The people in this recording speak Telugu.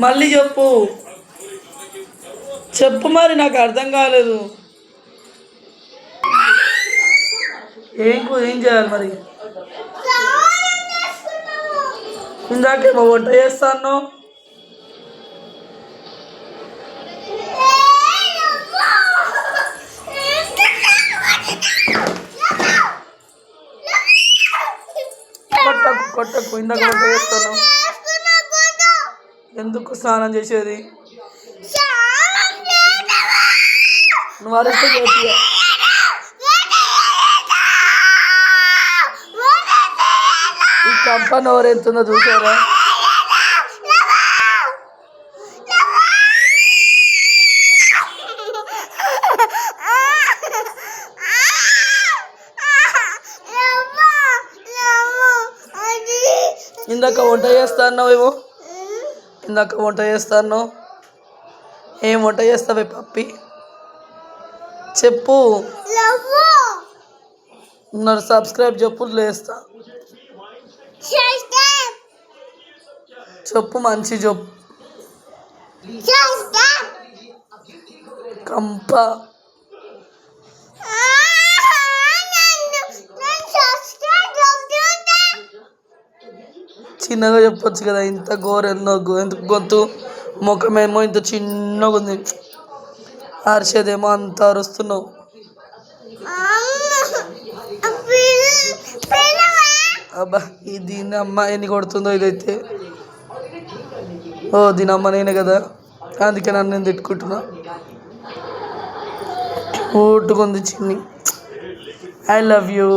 మళ్ళీ చెప్పు. చెప్పు మరి నాకు అర్థం కాలేదు. ఏం ఏం చేయాలి మరి? ఇందాకేమో వంట చేస్తాను కొట్టకు కొట్టకు ఇందాక వంట చేస్తాను ఎందుకు స్నానం చేసేది? నువ్వు అరిస్తే చేతి ఈ కంపన్ ఎవరు ఎంతుందో చూసారా? ఇందాక వంట చేస్తాను ఏమో ఇందాక వంట చేస్తాను? ఏం వంట చేస్తావే పప్పి? చెప్పు. నన్ను సబ్స్క్రైబ్ చెప్పు లేస్తా. చెప్పు మంచి చెప్పు. కంప. చిన్నగా చెప్పొచ్చు కదా ఇంత ఘోరెందో ఎంత గొంతు ముఖమేమో ఇంత చిన్నగా ఉంది. అరిచేదేమో అంత అరుస్తున్నావు. అబ్బా ఈ దీని అమ్మ ఎన్ని కొడుతుందో ఇదైతే. ఓ దీని అమ్మ నేనే కదా. అందుకే నన్ను నేను తిట్టుకుంటున్నా. ఊటుకుంది చిన్ని. I love you.